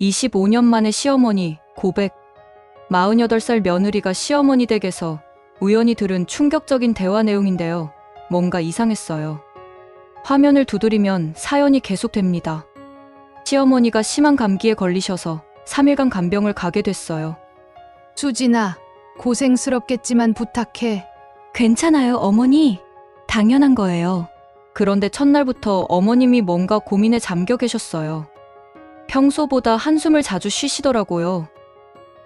25년 만에 시어머니 고백. 48살 며느리가 시어머니 댁에서 우연히 들은 충격적인 대화 내용인데요. 뭔가 이상했어요. 화면을 두드리면 사연이 계속됩니다. 시어머니가 심한 감기에 걸리셔서 3일간 간병을 가게 됐어요. 수진아, 고생스럽겠지만 부탁해. 괜찮아요, 어머니. 당연한 거예요. 그런데 첫날부터 어머님이 뭔가 고민에 잠겨 계셨어요. 평소보다 한숨을 자주 쉬시더라고요.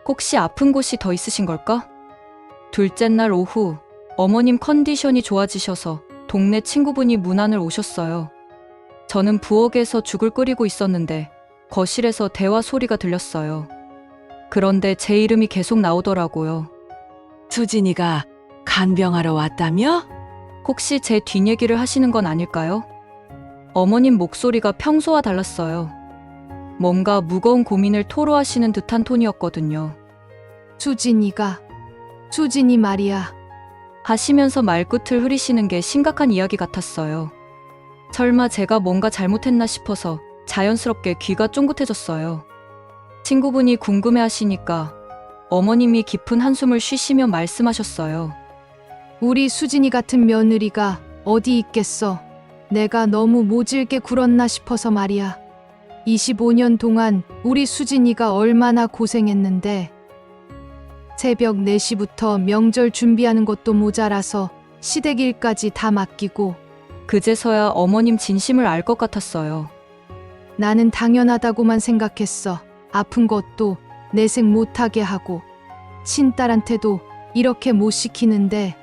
혹시 아픈 곳이 더 있으신 걸까? 둘째 날 오후, 어머님 컨디션이 좋아지셔서 동네 친구분이 문안을 오셨어요. 저는 부엌에서 죽을 끓이고 있었는데 거실에서 대화 소리가 들렸어요. 그런데 제 이름이 계속 나오더라고요. 수진이가 간병하러 왔다며? 혹시 제 뒷얘기를 하시는 건 아닐까요? 어머님 목소리가 평소와 달랐어요. 뭔가 무거운 고민을 토로하시는 듯한 톤이었거든요. 수진이가. 수진이 말이야. 하시면서 말끝을 흐리시는 게 심각한 이야기 같았어요. 설마 제가 뭔가 잘못했나 싶어서 자연스럽게 귀가 쫑긋해졌어요. 친구분이 궁금해 하시니까 어머님이 깊은 한숨을 쉬시며 말씀하셨어요. 우리 수진이 같은 며느리가 어디 있겠어. 내가 너무 모질게 굴었나 싶어서 말이야. 25년 동안 우리 수진이가 얼마나 고생했는데. 새벽 4시부터 명절 준비하는 것도 모자라서 시댁 일까지 다 맡기고 그제서야 어머님 진심을 알 것 같았어요. 나는 당연하다고만 생각했어. 아픈 것도 내색 못하게 하고 친딸한테도 이렇게 못 시키는데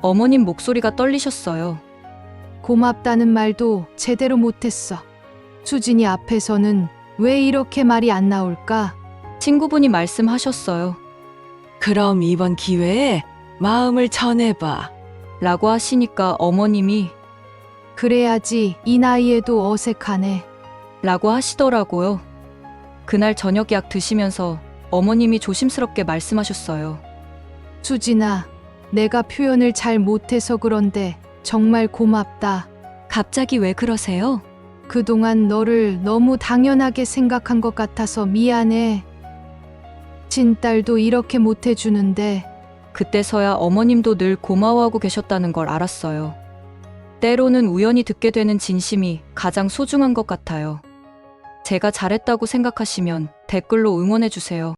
어머님 목소리가 떨리셨어요. 고맙다는 말도 제대로 못했어. 수진이 앞에서는 왜 이렇게 말이 안 나올까? 친구분이 말씀하셨어요. 그럼 이번 기회에 마음을 전해봐. 라고 하시니까 어머님이 그래야지 이 나이에도 어색하네. 라고 하시더라고요. 그날 저녁 약 드시면서 어머님이 조심스럽게 말씀하셨어요. 수진아, 내가 표현을 잘 못해서 그런데 정말 고맙다. 갑자기 왜 그러세요? 그동안 너를 너무 당연하게 생각한 것 같아서 미안해. 친딸도 이렇게 못해주는데 그때서야 어머님도 늘 고마워하고 계셨다는 걸 알았어요. 때로는 우연히 듣게 되는 진심이 가장 소중한 것 같아요. 제가 잘했다고 생각하시면 댓글로 응원해주세요.